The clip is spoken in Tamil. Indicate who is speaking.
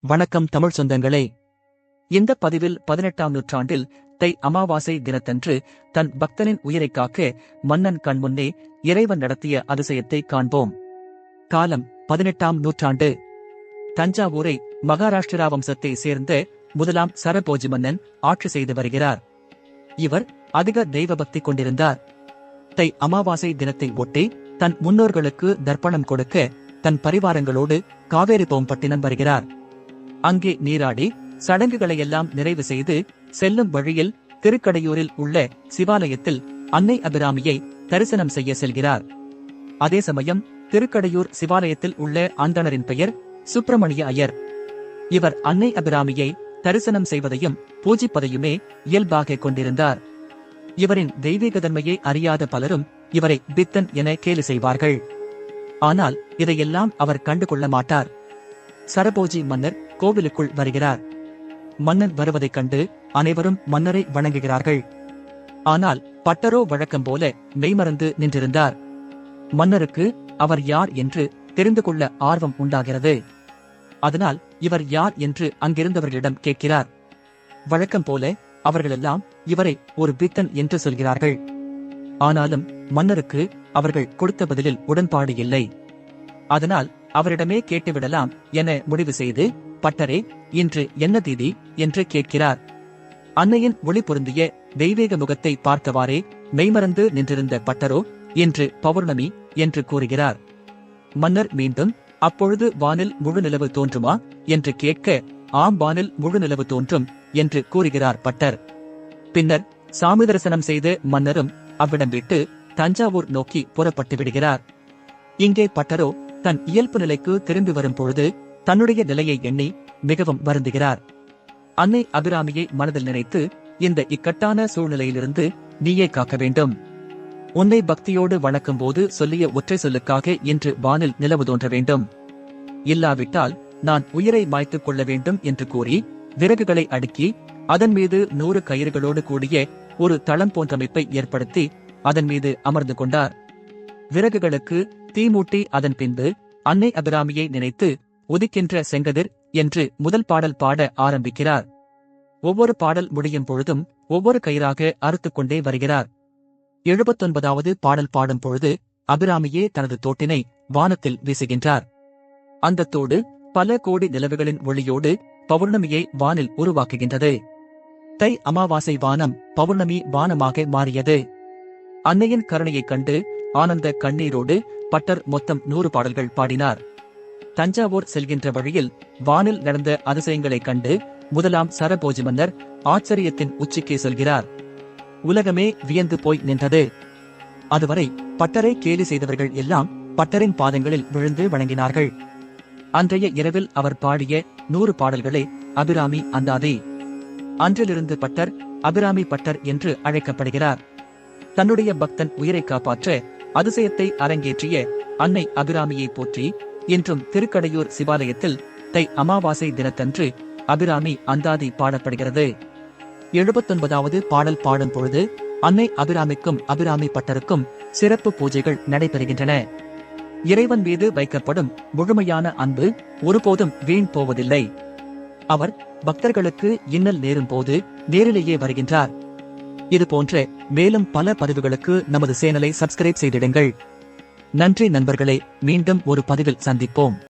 Speaker 1: வணக்கம் தமிழ் சொந்தங்களே. இந்த பதிவில் பதினெட்டாம் நூற்றாண்டில் தை அமாவாசை தினத்தன்று தன் பக்தனின் உயிரைக் காக்க மன்னன் கண் முன்னே இறைவன் நடத்திய அதிசயத்தை காண்போம். காலம் பதினெட்டாம் நூற்றாண்டு. தஞ்சாவூரை மகாராஷ்டிரா வம்சத்தை சேர்ந்த முதலாம் சரபோஜி மன்னன் ஆட்சி செய்து வருகிறார். இவர் அதிக தெய்வ பக்தி கொண்டிருந்தார். தை அமாவாசை தினத்தை ஒட்டி தன் முன்னோர்களுக்கு தர்ப்பணம் கொடுக்க தன் பரிவாரங்களோடு காவேரி போம்பட்டினம் வருகிறார். அங்கே நீராடி சடங்குகளையெல்லாம் நிறைவு செய்து செல்லும் வழியில் திருக்கடையூரில் உள்ள சிவாலயத்தில் அன்னை அபிராமியை தரிசனம் செய்ய செல்கிறார். அதே சமயம் திருக்கடையூர் சிவாலயத்தில் உள்ள ஆண்டனரின் பெயர் சுப்பிரமணிய ஐயர். இவர் அன்னை அபிராமியை தரிசனம் செய்வதையும் பூஜிப்பதையுமே இயல்பாக கொண்டிருந்தார். இவரின் தெய்வீக தன்மையை அறியாத பலரும் இவரை பித்தன் என கேலி செய்வார்கள். ஆனால் இதையெல்லாம் அவர் கண்டுகொள்ள மாட்டார். சரபோஜி மன்னர் கோவிலுக்குள் வருகிறார். மன்னன் வருவதைக் கண்டு அனைவரும் மன்னரை வணங்குகிறார்கள். ஆனால் பட்டரோ வழக்கம் போல மெய்மறந்து நின்றிருந்தார். மன்னருக்கு அவர் யார் என்று தெரிந்து கொள்ள ஆர்வம் உண்டாகிறது. அதனால் இவர் யார் என்று அங்கிருந்தவர்களிடம் கேட்கிறார். வழக்கம் போல அவர்களெல்லாம் இவரை ஒரு பித்தன் என்று சொல்கிறார்கள். ஆனாலும் மன்னருக்கு அவர்கள் கொடுத்த பதிலில் உடன்பாடு இல்லை. அதனால் அவரிடமே கேட்டுவிடலாம் என முடிவு செய்து பட்டரே இன்று என்ன தீதி? என்று கேட்கிறார். அன்னையின் ஒளி பொருந்திய தெய்வீக முகத்தை பார்த்தவாறே மெய்மறந்து நின்றிருந்த பட்டரோ இன்று பௌர்ணமி என்று கூறுகிறார். மன்னர் மீண்டும் அப்பொழுது வானில் முழு நிலவு தோன்றுமா? என்று கேட்க ஆம் வானில் முழு நிலவு தோன்றும் என்று கூறுகிறார் பட்டர். பின்னர் சாமி தரிசனம் செய்து மன்னரும் அவ்விடம் விட்டு தஞ்சாவூர் நோக்கி புறப்பட்டு விடுகிறார். இங்கே பட்டரோ தன் இயல்பு நிலைக்கு திரும்பி வரும் பொழுது தன்னுடைய நிலையை எண்ணி மிகவும் வருந்துகிறார். அன்னை அபிராமியை மனதில் நினைத்து இந்த இக்கட்டான சூழ்நிலையிலிருந்து நீயே காக்க வேண்டும். உன்னை பக்தியோடு வணக்கும் போது சொல்லிய ஒற்றை சொல்லுக்காக இன்று வானில் நிலவு தோன்ற வேண்டும். இல்லாவிட்டால் நான் உயிரை மாய்த்துக் கொள்ள வேண்டும் என்று கூறி விறகுகளை அடுக்கி அதன் மீது நூறு கயிறுகளோடு கூடிய ஒரு தளம் போன்ற அமைப்பை ஏற்படுத்தி அதன் மீது அமர்ந்து கொண்டார். விறகுகளுக்கு தீமூட்டி அதன் பின்பு அன்னை அபிராமியை நினைத்து உதிக்கின்ற செங்கதிர் என்று முதல் பாடல் பாட ஆரம்பிக்கிறார். ஒவ்வொரு பாடல் முடியும் பொழுதும் ஒவ்வொரு கயிறாக அறுத்துக்கொண்டே வருகிறார். எழுபத்தொன்பதாவது பாடல் பாடும் பொழுது அபிராமியே தனது தோட்டினை வானத்தில் வீசுகின்றார். அந்த தோடு பல கோடி நிலவுகளின் ஒளியோடு பௌர்ணமியை வானில் உருவாக்குகின்றது. தை அமாவாசை வானம் பௌர்ணமி வானமாக மாறியது. அன்னையின் கருணையைக் கண்டு ஆனந்த கண்ணீரோடு பட்டர் மொத்தம் நூறு பாடல்கள் பாடினார். தஞ்சாவூர் செல்கின்ற வழியில் வானில் நடந்த அதிசயங்களைக் கண்டு முதலாம் சரபோஜி மன்னர் ஆச்சரியத்தின் உச்சிக்கே செல்கிறார். உலகமே வியந்து போய் நின்றது. அதுவரை பட்டரை கேலி செய்தவர்கள் எல்லாம் பட்டரின் பாதங்களில் விழுந்து வணங்கினார்கள். அன்றைய இரவில் அவர் பாடிய நூறு பாடல்களே அபிராமி அந்தாதே. அன்றிலிருந்து பட்டர் அபிராமி பட்டர் என்று அழைக்கப்படுகிறார். தன்னுடைய பக்தன் உயிரை காப்பாற்ற அதிசயத்தை அரங்கேற்றிய அன்னை அபிராமியை போற்றி இன்றும் திருக்கடையூர் சிவாலயத்தில் தை அமாவாசை தினத்தன்று அபிராமி அந்தாதி பாடப்படுகிறது. எழுபத்தொன்பதாவது பாடல் பாடும் பொழுது அன்னை அபிராமிக்கும் அபிராமி பட்டருக்கும் சிறப்பு பூஜைகள் நடைபெறுகின்றன. இறைவன் மீது வைக்கப்படும் முழுமையான அன்பு ஒருபோதும் வீண் போவதில்லை. அவர் பக்தர்களுக்கு இன்னல் நேரும் போது நேரிலேயே வருகின்றார். இது போன்ற மேலும் பல பதிவுகளுக்கு நமது சேனலை சப்ஸ்கிரைப் செய்திடுங்கள். நன்றி நண்பர்களே மீண்டும் ஒரு பதிவில் சந்திப்போம்.